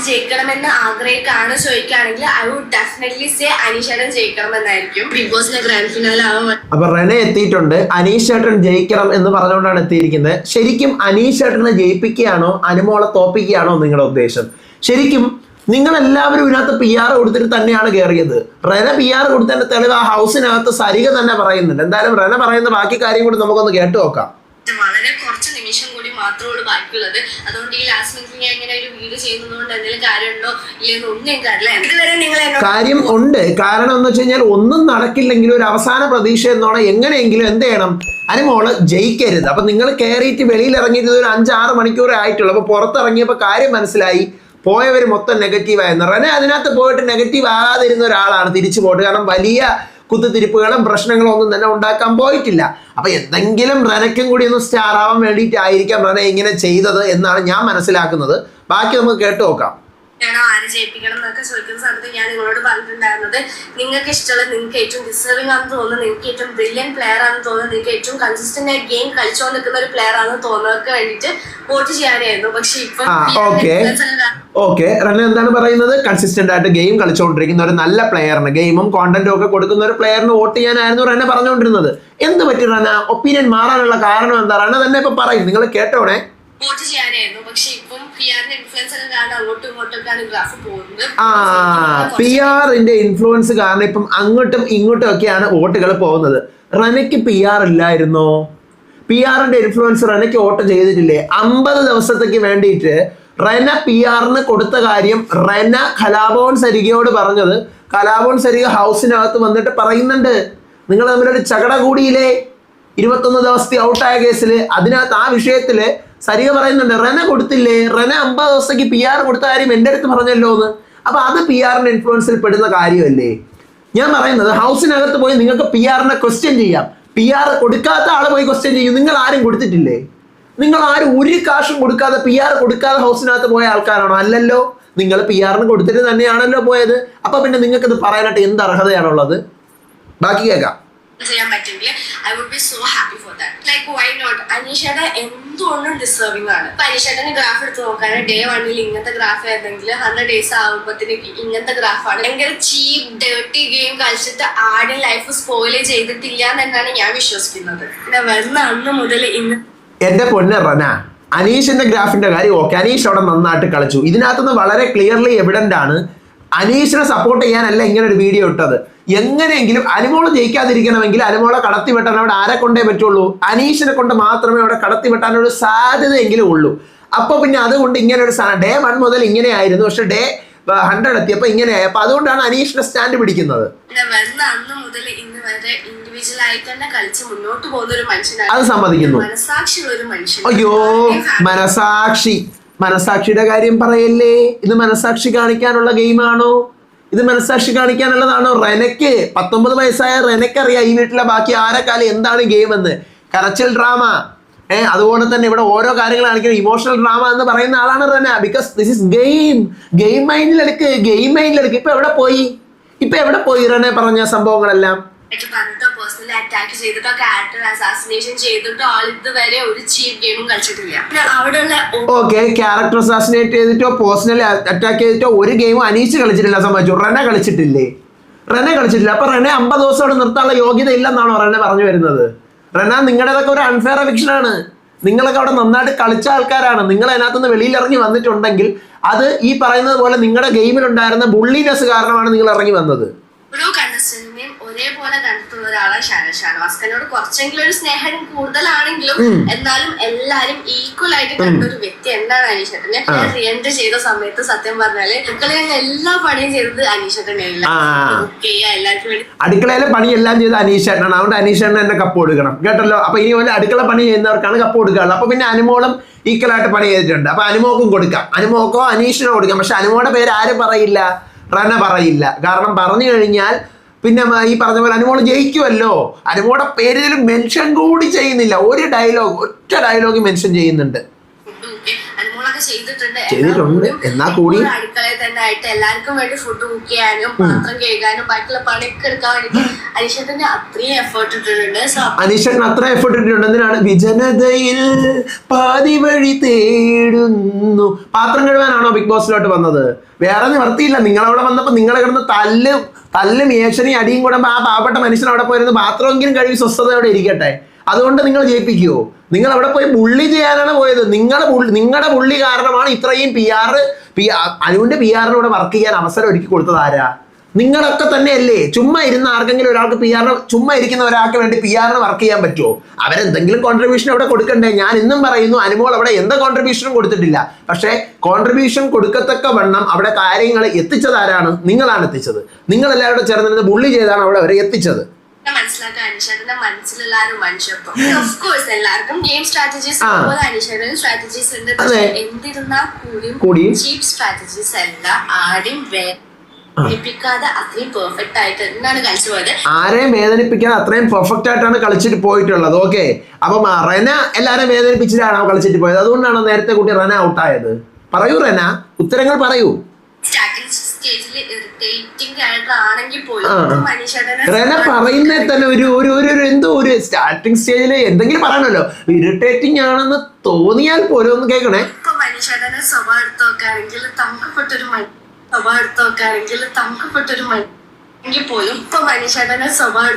ആര് ജയിക്കണമെന്ന് ആഗ്രഹിക്കാണ് ചോദിക്കുകയാണെങ്കിൽ ഐ വുഡ് ഡെഫിനറ്റ്ലി സേ അനീഷേട്ടൻ ജയിക്കണമെന്നായിരിക്കും. ബിഗ് ബോസിന്റെ ഗ്രാൻഡ് ഫിനാലെ ആവാൻ അപ്പൊ റെന എത്തിയിട്ടുണ്ട്. അനീഷേട്ടൻ ജയിക്കണം എന്ന് പറഞ്ഞുകൊണ്ടാണ് എത്തിയിരിക്കുന്നത്. ശരിക്കും അനീഷേട്ടനെ ജയിപ്പിക്കുകയാണോ അനുമോളെ തോപ്പിക്കുകയാണോ നിങ്ങളുടെ ഉദ്ദേശം? ശരിക്കും നിങ്ങൾ എല്ലാവരും ഇതിനകത്ത് പി ആർ കൊടുത്തിട്ട് തന്നെയാണ് കയറിയത് റെന പി ആർ കൊടുത്തതിന്റെ തെളിവ് ആ ഹൗസിനകത്ത് സരിക തന്നെ പറയുന്നുണ്ട്. എന്തായാലും റെന പറയുന്ന ബാക്കി കാര്യം കൂടി നമുക്കൊന്ന് കേട്ടു നോക്കാം. വളരെ നിമിഷം ബാക്കിയുള്ളത്. അതുകൊണ്ട് ഈ ലാസ്റ്റ് മിനിറ്റിൽ ഞാൻ ഇങ്ങനെ ഒരു വീഡിയോ ചെയ്യുന്നതുകൊണ്ട് എന്തെങ്കിലും കാര്യമുണ്ടോ? ഇല്ലെന്ന് ഒന്നും എനിക്കറിയില്ല ഇതുവരെ നിങ്ങൾ കാര്യം ഉണ്ട്. കാരണം എന്ന് വെച്ച് കഴിഞ്ഞാൽ ഒന്നും നടക്കില്ലെങ്കിൽ ഒരു അവസാന പ്രതീക്ഷ എന്നോണം എങ്ങനെയെങ്കിലും എന്ത് ചെയ്യണം? അനുമോൾ ജയിക്കരുത്. അപ്പൊ നിങ്ങൾ കയറിയിട്ട് വെളിയിൽ ഇറങ്ങിയിട്ട് ഒരു അഞ്ചാറ് മണിക്കൂറേ ആയിട്ടുള്ളൂ. അപ്പൊ പുറത്തിറങ്ങിയപ്പോൾ കാര്യം മനസ്സിലായി. പോയവർ മൊത്തം നെഗറ്റീവ് ആയിരുന്നു റെനെ അതിനകത്ത് പോയിട്ട് നെഗറ്റീവ് ആകാതിരുന്ന ഒരാളാണ് തിരിച്ചു പോയിട്ട്. കാരണം വലിയ കുത്തിത്തിരിപ്പുകളും പ്രശ്നങ്ങളും ഒന്നും തന്നെ ഉണ്ടാക്കാൻ പോയിട്ടില്ല. അപ്പൊ എന്തെങ്കിലും റനയ്ക്കും കൂടി ഒന്ന് സ്റ്റാർ ആവാൻ വേണ്ടിയിട്ടായിരിക്കാം റന ഇങ്ങനെ ചെയ്തത് എന്നാണ് ഞാൻ മനസ്സിലാക്കുന്നത്. ബാക്കി നമുക്ക് കേട്ടു നോക്കാം. ഞാനോ ആര് ജയിപ്പിക്കണം എന്നൊക്കെ ചോദിക്കുന്ന സമയത്ത് ഞാൻ നിങ്ങളോട് പറഞ്ഞിട്ടുണ്ടായിരുന്നത് നിങ്ങൾക്ക് ഇഷ്ടമുള്ള നിങ്ങൾക്ക് ഏറ്റവും ഡിസേർവിംഗ് ആണെന്ന് തോന്നുന്നത് നിങ്ങൾക്ക് ഏറ്റവും ബ്രില്യൻ പ്ലെയർ ആണെന്ന് തോന്നുന്നത് നിങ്ങൾക്ക് ഏറ്റവും കൺസിസ്റ്റന്റ് ആയി ഗെയിം കളിച്ചുകൊണ്ട് നിൽക്കുന്ന ഒരു പ്ലെയർ ആണെന്ന് തോന്നുന്നതൊക്കെ വേണ്ടിയിട്ട് വോട്ട് ചെയ്യാനായിരുന്നു. പക്ഷെ ഇപ്പൊ. ഓക്കെ റെന എന്താണ് പറയുന്നത്? കൺസിസ്റ്റന്റ് ആയിട്ട് ഗെയിം കളിച്ചുകൊണ്ടിരിക്കുന്ന ഒരു നല്ല പ്ലെയറിന് ഗെയിമും കോണ്ടന്റും ഒക്കെ കൊടുക്കുന്ന ഒരു പ്ലെയറിന് വോട്ട് ചെയ്യാനായിരുന്നു റണ്ണ പറഞ്ഞുകൊണ്ടിരുന്നത് എന്ത് പറ്റി റണ്ണ? ഒപ്പീനിയൻ മാറാനുള്ള കാരണം എന്താ? റണ്ണ തന്നെ ഇപ്പൊ പറയും. നിങ്ങൾ കേട്ടോണേ. വോട്ട് പക്ഷെ പി ആറിന്റെ ഇൻഫ്ലുവൻസ് കാരണം ഗ്രാഫ് ആ ഇൻഫ്ലുവൻസ് കാരണം ഇപ്പം അങ്ങോട്ടും ഇങ്ങോട്ടും ഒക്കെയാണ് വോട്ടുകൾ പോകുന്നത്. റനയ്ക്ക് പി ആർ ഇല്ലായിരുന്നോ? പി ആറിന്റെ ഇൻഫ്ലുവൻസ് റനയ്ക്ക് വോട്ട് ചെയ്തിട്ടില്ലേ? അമ്പത് ദിവസത്തേക്ക് വേണ്ടിയിട്ട് റെന പി ആറിന് കൊടുത്ത കാര്യം റെന കലാഭവൻ സരികയോട് പറഞ്ഞത്. കലാഭവൻ സരിക ഹൗസിനകത്ത് വന്നിട്ട് പറയുന്നുണ്ട്. നിങ്ങൾ തമ്മിലൊരു ചകട കൂടിയില്ലേ ഇരുപത്തൊന്ന് ദിവസത്തെ ഔട്ടായ കേസിൽ അതിനകത്ത് ആ വിഷയത്തിൽ സരിക പറയുന്നുണ്ട് റെന കൊടുത്തില്ലേ? റെന അമ്പത് ദിവസത്തേക്ക് പി ആർ കൊടുത്ത കാര്യം എന്റെ അടുത്ത് പറഞ്ഞല്ലോ എന്ന്. അപ്പൊ അത് പി ആറിന്റെ ഇൻഫ്ലുവൻസിൽ പെടുന്ന കാര്യമല്ലേ? ഞാൻ പറയുന്നത് ഹൗസിനകത്ത് പോയി നിങ്ങൾക്ക് പി ആറിനെ ക്വസ്റ്റ്യൻ ചെയ്യാം. പി ആർ കൊടുക്കാത്ത ആളെ പോയി ക്വസ്റ്റ്യൻ ചെയ്യും. നിങ്ങൾ ആരും കൊടുത്തിട്ടില്ലേ? നിങ്ങൾ ആരും ഒരു കാശും കൊടുക്കാതെ പി ആർ കൊടുക്കാതെ ഹൗസിനകത്ത് പോയ ആൾക്കാരാണോ? അല്ലല്ലോ. നിങ്ങൾ പി ആറിന് കൊടുത്തിട്ട് തന്നെയാണല്ലോ പോയത്. അപ്പൊ പിന്നെ നിങ്ങൾക്ക് ഇത് പറയാനായിട്ട് എന്ത് അർഹതയാണുള്ളത്? ബാക്കി കേൾക്കാം. ചെയ്യാൻ പറ്റുമെങ്കിൽ I would be so happy for that like why not അനീഷയുടെ എന്തുകൊണ്ടും ഡിസേർവിംഗ് ആണ്. ഇപ്പൊ അനീഷേട്ടന് ഗ്രാഫ് എടുത്ത് നോക്കാൻ ഡേ വണ്ണിൽ ഇങ്ങനത്തെ ഗ്രാഫ് ആയിരുന്നെങ്കിൽ ഹൺഡ്രഡ് ഡേയ്സ് ആകുമ്പോഴത്തേക്ക് ഇങ്ങനത്തെ ഗ്രാഫ് ആണ്. ഭയങ്കര ചീപ്പ് ഡേർട്ടി ഗെയിം കളിച്ചിട്ട് ആദ്യം ലൈഫ് സ്പോയിൽ ചെയ്തിട്ടില്ല എന്നാണ് ഞാൻ വിശ്വസിക്കുന്നത്. വരുന്ന അന്ന് മുതൽ ഇന്ന് എന്റെ പൊന്ന് റന അനീഷിന്റെ ഗ്രാഫിന്റെ കാര്യം ഓക്കെ. അനീഷ് അവിടെ നന്നായിട്ട് കളിച്ചു. ഇതിനകത്തുനിന്ന് വളരെ ക്ലിയർലി എവിഡന്റ് ആണ് അനീഷിനെ സപ്പോർട്ട് ചെയ്യാനല്ല ഇങ്ങനെ ഒരു വീഡിയോ ഇട്ടത്. എങ്ങനെയെങ്കിലും അനുമോൾ ജയിക്കാതിരിക്കണമെങ്കിൽ അനുമോളെ കടത്തി വെട്ടാൻ അവിടെ ആരെ കൊണ്ടേ പറ്റുള്ളൂ? അനീഷിനെ കൊണ്ട് മാത്രമേ അവിടെ കടത്തി വെട്ടാനൊരു സാധ്യതയെങ്കിലും ഉള്ളൂ. അപ്പൊ പിന്നെ അതുകൊണ്ട് ഇങ്ങനെ ഒരു സാധനം ഡേ വൺ മുതൽ ഇങ്ങനെയായിരുന്നു. പക്ഷെ ഡേ ഹൺഡ്രഡ് എത്തിയപ്പോ ഇങ്ങനെയായി. അപ്പൊ അതുകൊണ്ടാണ് അനീഷിന്റെ സ്റ്റാൻഡ് പിടിക്കുന്നത്. അത് സമ്മതിക്കുന്നു. അയ്യോ മനസാക്ഷി. മനസാക്ഷിയുടെ കാര്യം പറയല്ലേ? ഇത് മനസാക്ഷി കാണിക്കാനുള്ള ഗെയിമാണോ ഇത് മനസ്സാക്ഷി കാണിക്കാനുള്ളതാണോ? റെനക്ക് പത്തൊമ്പത് വയസ്സായ റെനക്ക് അറിയാം ഈ വീട്ടിലെ ബാക്കി ആരെക്കാലം എന്താണ് ഗെയിം എന്ന്. കരച്ചിൽ ഡ്രാമ ഏഹ് അതുപോലെ തന്നെ ഇവിടെ ഓരോ കാര്യങ്ങൾ കാണിക്കുന്ന. ഇമോഷണൽ ഡ്രാമ എന്ന് പറയുന്ന ആളാണ് Rena. Because this is game game മൈൻഡിലെടുക്ക് game മൈൻഡിലെടുക്ക് ഇപ്പൊ എവിടെ പോയി? ഇപ്പൊ എവിടെ പോയി റെനെ പറഞ്ഞ സംഭവങ്ങളെല്ലാം? എനിക്ക് പറഞ്ഞിട്ടോ പേഴ്സണലി അറ്റാക്ക് ചെയ്തിട്ടോ ക്യാരക്ടർ അസാസിനേഷൻ ചെയ്തിട്ടോ ആൾ ഇതുവരെ ഒരു ചീപ്പ് ഗെയിമും കളിച്ചിട്ടില്ല. പിന്നെ അവിടെയുള്ള ഓക്കെ ക്യാരക്ടർ അസാസിനേറ്റ് ചെയ്തിട്ടോ പേഴ്സണലി അറ്റാക്ക് ചെയ്തിട്ടോ ഒരു ഗെയിമും അനീച്ച് കളിച്ചിട്ടില്ല സംബന്ധിച്ചു. റെന കളിച്ചിട്ടില്ലേ? റെന കളിച്ചിട്ടില്ല. അപ്പൊ റെനെ അമ്പത് ദിവസം അവിടെ നിർത്താനുള്ള യോഗ്യത ഇല്ലെന്നാണോ റെന പറഞ്ഞു വരുന്നത്? റെന നിങ്ങളുടെതൊക്കെ ഒരു അൺഫെയർ എവിക്ഷൻ ആണ്. നിങ്ങളൊക്കെ അവിടെ നന്നായിട്ട് കളിച്ച ആൾക്കാരാണ്. നിങ്ങൾ അതിനകത്തുനിന്ന് വെളിയിൽ ഇറങ്ങി വന്നിട്ടുണ്ടെങ്കിൽ അത് ഈ പറയുന്നത് പോലെ നിങ്ങളുടെ ഗെയിമിലുണ്ടായിരുന്ന ബുള്ളിനെസ് കാരണമാണ് നിങ്ങൾ ഇറങ്ങി വന്നത്. ഒരേപോലെ കണ്ടിട്ടുള്ള ഒരാളാണ് ഷാന ഷാനവാസ്കനോട് കുറച്ചെങ്കിലും ഒരു സ്നേഹം കൂടുതലാണെങ്കിലും എന്നാലും എല്ലാരും ഈക്വൽ ആയിട്ട് കണ്ട ഒരു വ്യക്തി എന്താണ് അനീഷേട്ടൻ. ഞാൻ ചെയ്ത സമയത്ത് സത്യം പറഞ്ഞാൽ അടുക്കളയിൽ എല്ലാ പണിയും ചെയ്തത് അനീഷേട്ടനെയല്ല ഓക്കെ പണി എല്ലാം എല്ലാവർക്കും വേണ്ടി. അടുക്കളയിലെ പണിയെല്ലാം ചെയ്ത് അനീഷേട്ടനാണ്. അതുകൊണ്ട് അനീഷേട്ടൻ എന്നെ കപ്പ് കൊടുക്കണം. കേട്ടല്ലോ? അപ്പൊ ഇനി പോലെ അടുക്കള പണി ചെയ്യുന്നവർക്കാണ് കപ്പ് കൊടുക്കാറുള്ളത്. അപ്പൊ പിന്നെ അനുമോളും ഈക്വലായിട്ട് പണി ചെയ്തിട്ടുണ്ട്. അപ്പൊ അനുമോക്കും കൊടുക്കാം. അനുമോക്കോ അനീഷിനോ കൊടുക്കാം. പക്ഷെ അനുമോടെ പേര് ആരും പറയില്ല. റന പറയില്ല. കാരണം പറഞ്ഞു കഴിഞ്ഞാൽ പിന്നെ ഈ പറഞ്ഞ പോലെ അനുമോൾ ജയിക്കുമല്ലോ അനുമോടെ പേരിൽ മെൻഷൻ കൂടി ചെയ്യുന്നില്ല. ഒരു ഡയലോഗ് ഒറ്റ ഡയലോഗ് മെൻഷൻ ചെയ്യുന്നുണ്ട് ഫുഡ് കുക്ക് അനുമോളൊക്കെ ഒക്കെ ചെയ്തിട്ടുണ്ട്. ചെയ്തിട്ടുണ്ട്. എന്നാ കൂടി- അടുക്കളയിൽ തന്നെ ആയിട്ട് എല്ലാവർക്കും വേണ്ടി ഫുഡ് കുക്ക് ചെയ്യാനും പാത്രം കഴുകാനും ബാക്കിയുള്ള പണിയൊക്കെ എടുക്കാൻ വേണ്ടിട്ട് തന്നെ അത്രയും എഫേർട്ട് ഇട്ടിട്ടുണ്ട്. അനിഷൻ അനീഷേട്ടൻ അത്ര എഫേർട്ട് ഇട്ടിട്ടുണ്ട്. എന്തിനാണ്? വിജനതയിൽ പാതി വഴി തേടുന്നു. പാത്രം കഴുകാനാണോ ബിഗ് ബോസിലോട്ട് വന്നത്? വേറെ നിവർത്തിയില്ല. നിങ്ങളവിടെ വന്നപ്പോൾ നിങ്ങളെ കിടന്ന് തല്ല് തല്ലും മേശനി അടിയും കൂടെ ആ പാവപ്പെട്ട മനുഷ്യൻ അവിടെ പോയിരുന്ന് പാത്രമെങ്കിലും കഴുകി സ്വസ്ഥതയോടെ ഇരിക്കട്ടെ. അതുകൊണ്ട് നിങ്ങൾ ജയിപ്പിക്കുവോ? നിങ്ങൾ അവിടെ പോയി ബുള്ളി ചെയ്യാനാണ് പോയത്. നിങ്ങളുടെ നിങ്ങളുടെ ബുള്ളി കാരണമാണ് ഇത്രയും പി ആർ പി അനുവിന്റെ പി ആറിനൂടെ വർക്ക് ചെയ്യാൻ അവസരം ഒരുക്കി കൊടുത്തത് ആരാ? നിങ്ങളൊക്കെ തന്നെയല്ലേ. ചുമ്മാ ഇരുന്ന ആർക്കെങ്കിലും ഒരാൾക്ക് പി ആറിന് ചുമ്മാ ഇരിക്കുന്ന ഒരാൾക്ക് വേണ്ടി പി ആറിന് വർക്ക് ചെയ്യാൻ പറ്റുമോ അവരെന്തെങ്കിലും കോൺട്രിബ്യൂഷൻ അവിടെ കൊടുക്കണ്ടേ? ഞാൻ ഇന്നും പറയുന്നു അനുമോൾ അവിടെ എന്ത് കോൺട്രിബ്യൂഷനും കൊടുത്തിട്ടില്ല. പക്ഷേ കോൺട്രിബ്യൂഷൻ കൊടുക്കത്തക്ക വണ്ണം അവിടെ കാര്യങ്ങൾ എത്തിച്ചത് ആരാണ്? നിങ്ങളാണ് എത്തിച്ചത്. നിങ്ങളെല്ലാവരും ചേർന്നിരുന്ന് ബുള്ളി ചെയ്താണ് അവിടെ അവരെ എത്തിച്ചത്. മനസ്സിലാക്കാൻ അനിഷേട്ടന്റെ മനസ്സിലുള്ള ആ ഒരു മനുഷ്യത്വം ഓഫ് കോഴ്സ് എല്ലാവർക്കും ഗെയിം സ്ട്രാറ്റജീസ്. പോലെ സ്ട്രാറ്റജീസ് ഉണ്ട്. പക്ഷെ കൂടിയും ചീപ്പ് സ്ട്രാറ്റജീസ് അല്ല. ആരെയും വേദനിപ്പിക്കാതെ അത്രയും പെർഫെക്റ്റ് ആയിട്ട് എന്താണ് കളിച്ചു പോയത്. ആരെയും വേദനിപ്പിക്കാൻ അത്രയും പെർഫെക്റ്റ് ആയിട്ടാണ് കളിച്ചിട്ട് പോയിട്ടുള്ളത്. ഓക്കെ അപ്പം റെന എല്ലാവരെയും വേദനിപ്പിച്ചിട്ടാണോ കളിച്ചിട്ട് പോയത്? അതുകൊണ്ടാണോ നേരത്തെ കൂട്ടി റെന ഔട്ടായത് പറയൂ റെന. ഉത്തരങ്ങൾ പറയൂ. സ്റ്റേജിൽ ഇറിറ്റേറ്റിംഗ് ആണെങ്കിൽ പോലും റെന പറയുന്നത് തന്നെ ഒരു ഒരു ഒരു എന്തോ ഒരു സ്റ്റാർട്ടിങ് സ്റ്റേജിൽ എന്തെങ്കിലും പറയണല്ലോ ഇറിറ്റേറ്റിംഗ് ആണെന്ന് തോന്നിയാൽ പോലും ഒന്ന് കേൾക്കണേ. മനുഷ്യനെ സ്വഭാവം എടുത്ത് നോക്കുകയാണെങ്കിൽ തങ്കപ്പെട്ടൊരു സ്വഭാവം എടുത്ത് നോക്കുകയാണെങ്കിൽ തങ്കപ്പെട്ടൊരു മണി എങ്കിൽ പോലും ഇപ്പൊ മനുഷ്യനെ സ്വഭാവം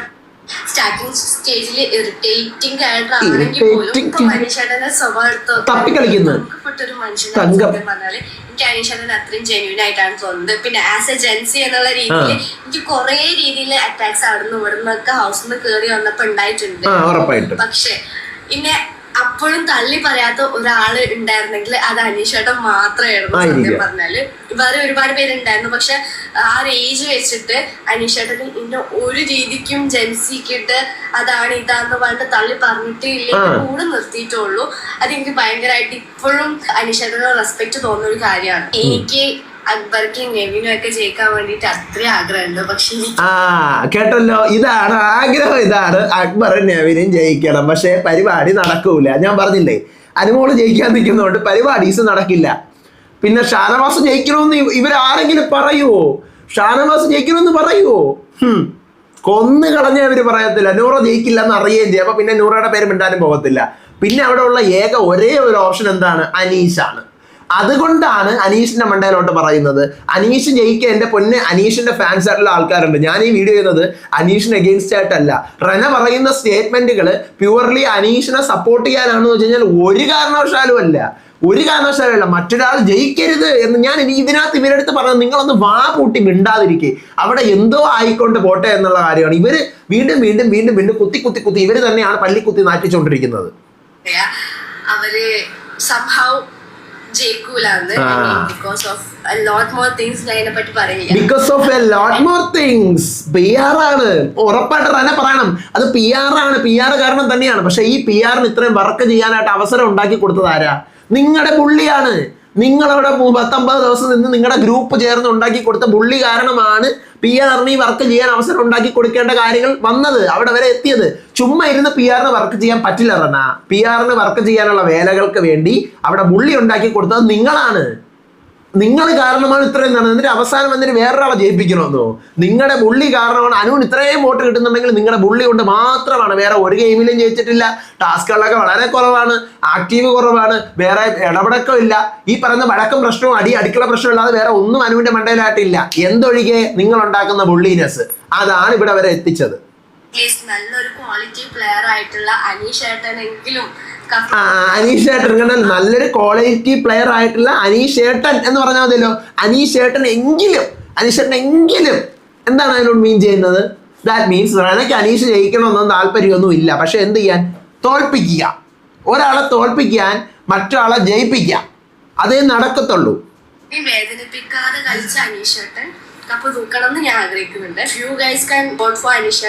സ്റ്റാർട്ടിംഗ് സ്റ്റേജിൽ ഇറിറ്റേറ്റിംഗ് ക്യാരക്ടർ ആണെങ്കിൽ പോലും ഇപ്പൊ മനുഷ്യനെ സ്വഭാവം എടുത്ത് തപ്പിക്കളിക്കുന്നു. തങ്കപ്പെട്ടൊരു മനുഷ്യനെ പറഞ്ഞാൽ എനിക്ക് അനീഷനെ അത്രയും ജെന്യൂൻ ആയിട്ടാണ് തോന്നുന്നത്. പിന്നെ ആസ് എ ജെൻസി എന്നുള്ള രീതിയിൽ. എനിക്ക് കുറെ രീതിയിൽ അറ്റാക്സ് അവിടുന്ന് ഇവിടുന്നൊക്കെ ഹൗസിൽ നിന്ന് കയറി വന്നപ്പോ ഉണ്ടായിട്ടുണ്ട്. പക്ഷെ ഇന്നെ അപ്പോഴും തള്ളി പറയാത്ത ഒരാൾ ഉണ്ടായിരുന്നെങ്കിൽ അത് അനീഷേട്ടൻ മാത്രമായിരുന്നു സത്യം. പറഞ്ഞാൽ. വേറെ ഒരുപാട് പേരുണ്ടായിരുന്നു. പക്ഷെ ആ ഒരു ഏജ് വെച്ചിട്ട് അനീഷേട്ടന് ഇന്ന ഒരു രീതിക്കും ജൻസിക്കിട്ട് അതാണ് ഇതാന്ന് പറഞ്ഞിട്ട് തള്ളി പറഞ്ഞിട്ടേ ഇല്ല കൂടെ നിർത്തിയിട്ടുള്ളൂ അത് എനിക്ക് ഭയങ്കരമായിട്ട് ഇപ്പോഴും അനീഷേട്ടനോട് റെസ്പെക്ട് തോന്നുന്ന ഒരു കാര്യമാണ്. എനിക്ക് പക്ഷെ ആ കേട്ടല്ലോ. ഇതാണ് ആഗ്രഹം. ഇതാണ് അക്ബർ നെവിനും ജയിക്കണം. പക്ഷെ പരിപാടി നടക്കൂല. ഞാൻ പറഞ്ഞില്ലേ അനുമോൾ ജയിക്കാൻ നിൽക്കുന്നതുകൊണ്ട് പരിപാടീസ് നടക്കില്ല. പിന്നെ ഷാനവാസ് ജയിക്കണമെന്ന് ഇവ- ഇവരാരെങ്കിലും പറയുവോ? ഷാനവാസ് ജയിക്കണമെന്ന് പറയുവോ? കൊന്നു കളഞ്ഞ ഇവർ പറയത്തില്ല. നൂറ ജയിക്കില്ല എന്ന് അറിയുകയും ചെയ്യും. അപ്പൊ പിന്നെ നൂറയുടെ പേര് മിണ്ടാനും പോകത്തില്ല. പിന്നെ അവിടെ ഉള്ള ഏക ഒരേ ഒരു ഓപ്ഷൻ എന്താണ്? അനീഷാണ്. അതുകൊണ്ടാണ് അനീഷിന്റെ മണ്ടയിലോട്ട് പറയുന്നത്. അനീഷ് ജയിക്കുക എന്റെ പൊന്നെ അനീഷിന്റെ ഫാൻസ് ആയിട്ടുള്ള ആൾക്കാരുണ്ട്. ഞാൻ ഈ വീഡിയോ ചെയ്യുന്നത് അനീഷിന് എഗെയിൻസ്റ്റ് ആയിട്ടല്ല. റന പറയുന്ന സ്റ്റേറ്റ്മെന്റുകൾ പ്യുവർലി അനീഷിനെ സപ്പോർട്ട് ചെയ്യാനാണെന്ന് വെച്ച് കഴിഞ്ഞാൽ ഒരു കാരണവശാലും അല്ല. ഒരു കാരണവശാലല്ല മറ്റൊരാൾ ജയിക്കരുത് എന്ന് ഞാൻ ഇനി ഇതിനകത്ത് ഇവരെടുത്ത് പറഞ്ഞത് നിങ്ങളൊന്ന് വാ പൂട്ടി മിണ്ടാതിരിക്കെ. അവിടെ എന്തോ ആയിക്കൊണ്ട് പോട്ടെ എന്നുള്ള കാര്യമാണ്. ഇവർ വീണ്ടും വീണ്ടും വീണ്ടും വീണ്ടും കുത്തി കുത്തി കുത്തി ഇവർ തന്നെയാണ് പള്ളി കുത്തി നാറ്റിച്ചുകൊണ്ടിരിക്കുന്നത് അവർ സംഭവം ജയിക്കൂലെന്ന്. Because of because a lot more things P R ആണ്. ഉറപ്പായിട്ട് തന്നെ പറയണം. അത് പി ആർ ആണ്. പി ആർ കാരണം തന്നെയാണ്. പക്ഷെ ഈ പി ആറിന് ഇത്രയും വർക്ക് ചെയ്യാനായിട്ട് അവസരം ഉണ്ടാക്കി കൊടുത്തത് ആരാ? നിങ്ങളുടെ പുള്ളിയാണ്. നിങ്ങളവിടെ പത്തൊമ്പത് ദിവസം നിന്ന് നിങ്ങളുടെ ഗ്രൂപ്പ് ചേർന്ന് ഉണ്ടാക്കി കൊടുത്ത പുള്ളി കാരണമാണ് പി ആറിന് ഈ വർക്ക് ചെയ്യാൻ അവസരം ഉണ്ടാക്കി കൊടുക്കേണ്ട കാര്യങ്ങൾ വന്നത് അവിടെ വരെ എത്തിയത്. ചുമ്മാ ഇരുന്ന് പി ആറിന് വർക്ക് ചെയ്യാൻ പറ്റില്ല റണ. പി ആറിന് വർക്ക് ചെയ്യാനുള്ള വേലകൾക്ക് വേണ്ടി അവിടെ മുള്ളി ഉണ്ടാക്കി കൊടുത്തത് നിങ്ങളാണ്. നിങ്ങൾ കാരണമാണ് ഇത്രയും നടന്നത് എന്നിട്ട് അവസാനം വന്നിട്ട് വേറൊരാളെ ജയിപ്പിക്കണമെന്നോ നിങ്ങളുടെ ബുള്ളി കാരണമാണ് അനുവിന് ഇത്രയും വോട്ട് കിട്ടുന്നുണ്ടെങ്കിൽ നിങ്ങളുടെ ബുള്ളി കൊണ്ട് മാത്രമാണ്. വേറെ ഒരു ഗെയിമിലും ജയിച്ചിട്ടില്ല. ടാസ്കുകളൊക്കെ വളരെ കുറവാണ്. ആക്റ്റീവ് കുറവാണ്. വേറെ ഇടപെടക്കം ഇല്ല. ഈ പറയുന്ന വഴക്കം പ്രശ്നവും അടി അടുക്കള പ്രശ്നവും ഇല്ലാതെ വേറെ ഒന്നും അനുവിന്റെ മണ്ടയിലായിട്ടില്ല. എന്തൊഴികെ നിങ്ങൾ ഉണ്ടാക്കുന്ന ബുള്ളിനെസ് അതാണ് ഇവിടെ വരെ എത്തിച്ചത്. അറ്റ്ലീസ്റ്റ് നല്ലൊരു ക്വാളിറ്റി പ്ലെയർ ആയിട്ടുള്ള അനീഷ് ഏട്ടനെങ്കിലും അനീഷ് ഏട്ടൻ നല്ലൊരു ക്വാളിറ്റി പ്ലെയർ ആയിട്ടുള്ള അനീഷ് ഏട്ടൻ എന്ന് പറഞ്ഞാൽ മതിയല്ലോ. അനീഷ് ഏട്ടൻ എങ്കിലും അനീഷ് ഏട്ടൻ എങ്കിലും എന്താണ് അതിനോട് മീൻ ചെയ്യുന്നത്? ദാറ്റ് മീൻസ് എനിക്ക് അനീഷ് ജയിക്കണമെന്നൊന്നും താല്പര്യമൊന്നും ഇല്ല. പക്ഷെ എന്ത് ചെയ്യാൻ? തോൽപ്പിക്കുക. ഒരാളെ തോൽപ്പിക്കാൻ മറ്റൊരാളെ ജയിപ്പിക്കാം അതേ നടക്കത്തുള്ളൂ. വേദനിപ്പിക്കാതെ കളിച്ച അനീഷ് ഏട്ടൻ? കപ്പ് തൂക്കണം എന്ന് ഞാൻ ആഗ്രഹിക്കുന്നുണ്ട്. You guys can vote for Anish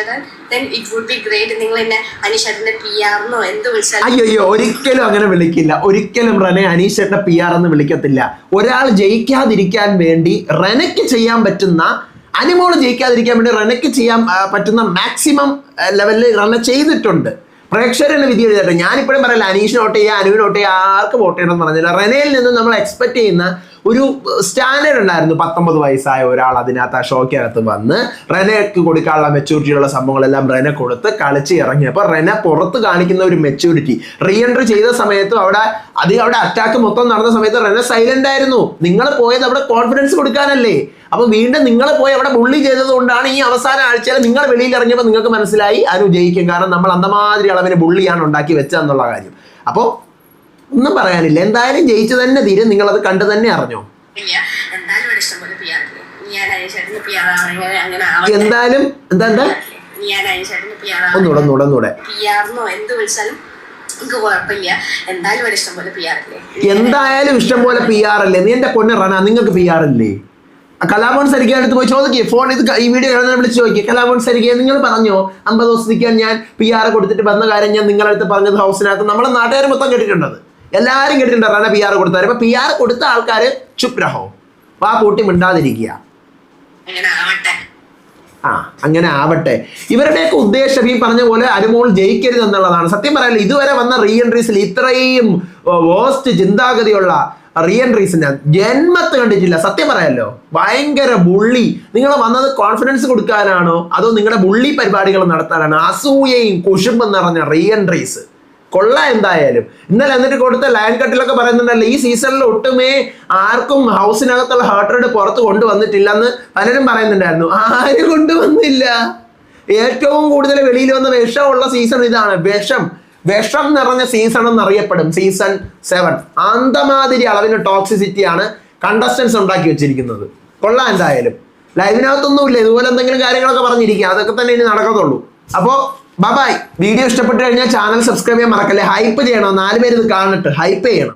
then it would be great നിങ്ങൾ എന്നെ അനീഷ് ഏട്ടന്റെ പി ആറിനോ എന്ത് അയ്യോ ഒരിക്കലും അങ്ങനെ വിളിക്കില്ല. ഒരിക്കലും റനെ അനീഷേട്ട പി ആർ എന്ന് വിളിക്കത്തില്ല. ഒരാൾ ജയിക്കാതിരിക്കാൻ വേണ്ടി റനയ്ക്ക് ചെയ്യാൻ പറ്റുന്ന അനിമോൾ ജയിക്കാതിരിക്കാൻ വേണ്ടി റനയ്ക്ക് ചെയ്യാൻ പറ്റുന്ന മാക്സിമം ലെവലിൽ റന ചെയ്തിട്ടുണ്ട്. പ്രേക്ഷകരുടെ വിധി എഴുതട്ടെ ഞാനിപ്പോഴും പറയില്ല അനീഷിന് വോട്ട് ചെയ്യുക അനുവിന് വോട്ട് ചെയ്യുക ആർക്ക് വോട്ട് ചെയ്യണം എന്ന് പറഞ്ഞില്ല. റനയിൽ നിന്ന് നമ്മൾ എക്സ്പെക്ട് ചെയ്യുന്ന ഒരു സ്റ്റാൻഡേർഡ് ഉണ്ടായിരുന്നു. പത്തൊമ്പത് വയസ്സായ ഒരാൾ അതിനകത്ത് ആ ഷോക്കകത്ത് വന്ന് റെനക്ക് കൊടുക്കാനുള്ള മെച്ചൂരിറ്റിയുള്ള സംഭവങ്ങളെല്ലാം റെന കൊടുത്ത് കളിച്ച് ഇറങ്ങിയപ്പോൾ റെന പുറത്ത് കാണിക്കുന്ന ഒരു മെച്ചൂരിറ്റി റീ എൻട്രി ചെയ്ത സമയത്തും അവിടെ അധികം അവിടെ അറ്റാക്ക് മൊത്തം നടന്ന സമയത്ത് റെന സൈലന്റ് ആയിരുന്നു. നിങ്ങൾ പോയത് അവിടെ കോൺഫിഡൻസ് കൊടുക്കാനല്ലേ. അപ്പൊ വീണ്ടും നിങ്ങൾ പോയി അവിടെ ബുള്ളി ചെയ്തത് കൊണ്ടാണ് ഈ അവസാന ആഴ്ചയിൽ നിങ്ങൾ വെളിയിൽ ഇറങ്ങിയപ്പോൾ നിങ്ങൾക്ക് മനസ്സിലായി അനു ജയിക്കും. കാരണം നമ്മൾ അന്തമാതിരി അളവിന് ബുള്ളിയാണ് ഉണ്ടാക്കി വെച്ചതെന്നുള്ള കാര്യം. അപ്പോൾ ഒന്നും പറയാനില്ല. എന്തായാലും ജയിച്ചു തന്നെ തീരും. അത് കണ്ടു തന്നെ അറിഞ്ഞോ? എന്തായാലും എന്താ എന്താ? എന്തായാലും ഇഷ്ടം പോലെ പി ആർ അല്ലേ നീ എന്റെ പൊന്നെ റണ നിങ്ങൾക്ക് പി ആർ ഇല്ലേ കലാഭവൻ സരിക്കാൻ അടുത്ത് പോയി ചോദിക്കേ. ഫോൺ ഇത് ഈ വീഡിയോ എഴുതാൻ വിളിച്ച് ചോദിക്കേ. കലാഭവൻ സരിക്ക നിങ്ങൾ പറഞ്ഞോ? അമ്പത് ദിവസത്തേക്കാൻ ഞാൻ പി ആർ കൊടുത്തിട്ട് വന്ന കാര്യം ഞാൻ നിങ്ങളടുത്ത് പറഞ്ഞത് ഹൗസിനകത്ത് നമ്മളെ നാട്ടുകാർ മൊത്തം കേട്ടിട്ടുണ്ടത്. എല്ലാവരും കേട്ടിട്ടുണ്ട്? റന പി ആർ കൊടുത്താൽ അപ്പൊ പി ആർ കൊടുത്ത ആൾക്കാർ ചുപ്രഹോ അപ്പൊ വാ കൂട്ടി മിണ്ടാതിരിക്കുക. ആ അങ്ങനെ ആവട്ടെ. ഇവരുടെയൊക്കെ ഉദ്ദേശം ഈ പറഞ്ഞ പോലെ അനുമോൾ ജയിക്കരുത് എന്നുള്ളതാണ്. സത്യം പറയാലോ ഇതുവരെ വന്ന റീ എൻട്രീസിൽ ഇത്രയും വേസ്റ്റ് ചിന്താഗതിയുള്ള റീ എൻട്രീസിന് ജന്മത്ത് കണ്ടിട്ടില്ല. സത്യം പറയാലോ ഭയങ്കര ബുള്ളി. നിങ്ങൾ വന്നത് കോൺഫിഡൻസ് കൊടുക്കാനാണോ? അതോ നിങ്ങളുടെ ബുള്ളി പരിപാടികൾ നടത്താനാണോ? അസൂയയും കുശുമ്പും നിറഞ്ഞ റീ എൻട്രീസ് കൊള്ളാം എന്തായാലും. ഇന്നലെ എന്നിട്ട് കൊടുത്ത ലാൻഡ് കട്ടിലൊക്കെ പറയുന്നുണ്ടല്ലോ ഈ സീസണിൽ ഒട്ടുമേ ആർക്കും ഹൗസിനകത്തുള്ള ഹാർട്ട് റേറ്റ് പുറത്ത് കൊണ്ടുവന്നിട്ടില്ലെന്ന് പലരും പറയുന്നുണ്ടായിരുന്നു. ആരും കൊണ്ടുവന്നില്ല. ഏറ്റവും കൂടുതൽ വെളിയിൽ വന്ന വിഷമുള്ള സീസൺ ഇതാണ്. വിഷം. വിഷം നിറഞ്ഞ സീസൺ എന്നറിയപ്പെടും. സീസൺ സെവൻ അന്തമാതിരി അളവിന് ടോക്സിസിറ്റിയാണ് കണ്ടസ്റ്റൻസ് ഉണ്ടാക്കി വെച്ചിരിക്കുന്നത്. കൊള്ളാം എന്തായാലും. ലൈവിനകത്തൊന്നുമില്ല ഇതുപോലെ എന്തെങ്കിലും കാര്യങ്ങളൊക്കെ പറഞ്ഞിരിക്കുക. അതൊക്കെ തന്നെ ഇനി നടക്കത്തുള്ളൂ. അപ്പോൾ ബബായ് വീഡിയോ ഇഷ്ടപ്പെട്ടു കഴിഞ്ഞാൽ ചാനൽ സബ്സ്ക്രൈബ് ചെയ്യാൻ മറക്കല്ലേ. ഹൈപ്പ് ചെയ്യണം. നാല് പേര് ഇത് കാണട്ടെ ഹൈപ്പ് ചെയ്യണം.